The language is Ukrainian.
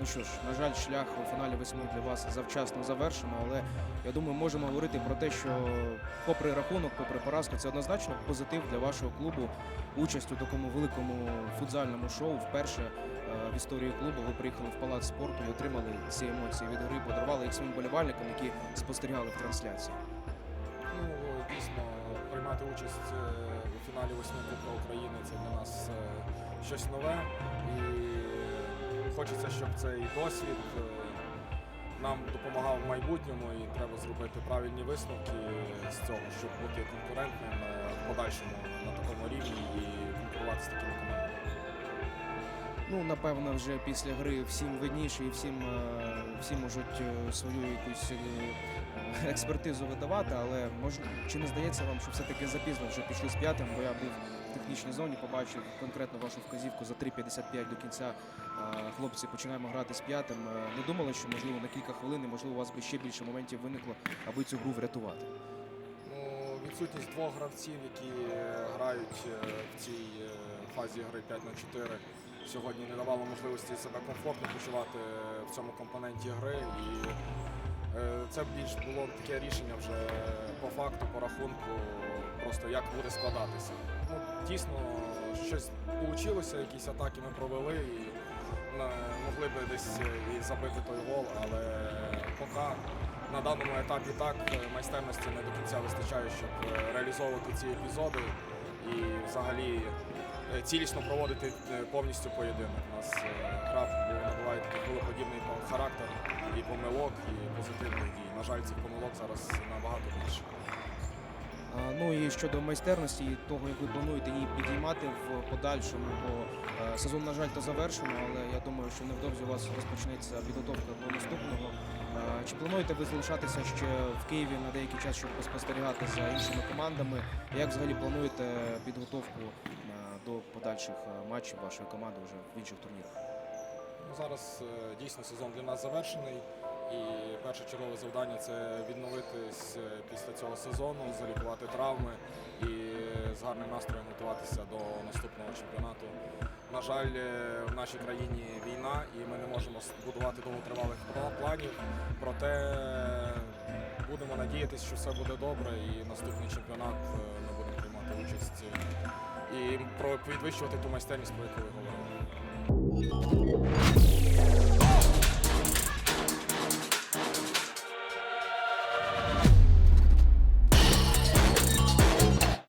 Ну що ж, на жаль, шлях у фіналі восьми для вас завчасно завершено, але я думаю, можемо говорити про те, що попри рахунок, попри поразку, це однозначно позитив для вашого клубу. Участь у такому великому футзальному шоу вперше е, в історії клубу. Ви приїхали в палац спорту і отримали ці емоції від гри, подарували їх своїм болівальникам, які спостерігали в трансляції. Ну, дійсно, приймати участь е, у фіналі восьми Кубка України це для нас е, щось нове. І хочеться, щоб цей досвід е, нам допомагав в майбутньому і треба зробити правильні висновки з цього, щоб бути конкурентним е, в подальшому на такому рівні і конкурувати з такими командами. Ну, напевно, вже після гри всім видніше і всім, е, всі можуть е, свою якусь е, експертизу видавати, але мож... чи не здається вам, що все-таки запізно вже пішли з п'ятим, бо я був в технічній зоні, побачив конкретно вашу вказівку за 3.55 до кінця. Хлопці починаємо грати з п'ятим. Не думали, що можливо на кілька хвилин, можливо, у вас би ще більше моментів виникло, аби цю гру врятувати. Ну, відсутність двох гравців, які грають в цій фазі гри 5 на 4 сьогодні не давало можливості себе комфортно почувати е, в цьому компоненті гри. І е, це більш було таке рішення вже по факту, по рахунку, просто як буде складатися. Ну, дійсно, щось вийшло, якісь атаки ми провели і могли би десь е, і забити той гол, але поки на даному етапі так майстерності не до кінця вистачає, щоб реалізовувати ці епізоди і взагалі цілісно проводити е, повністю поєдинок. У нас е, гра набуває такий хвилеподібний характер і помилок, і позитивних дій. На жаль, цих помилок зараз набагато більше. Ну і щодо майстерності того, як ви плануєте її підіймати в подальшому, бо е, сезон, на жаль, то завершено, але я думаю, що невдовзі у вас розпочнеться підготовка до наступного. Е, Чи плануєте ви залишатися ще в Києві на деякий час, щоб поспостерігати за іншими командами? Як взагалі плануєте підготовку е, до подальших е, матчів вашої команди вже в інших турнірах? Ну, зараз е, дійсно сезон для нас завершений. І перше чергове завдання це відновитись е, після цього сезону, залікувати травми і з гарним настроєм готуватися до наступного чемпіонату. На жаль, в нашій країні війна, і ми не можемо будувати довготривалих планів. Проте будемо надіятися, що все буде добре, і наступний чемпіонат ми будемо приймати участь і про підвищувати ту майстерність, про яку ви говорили.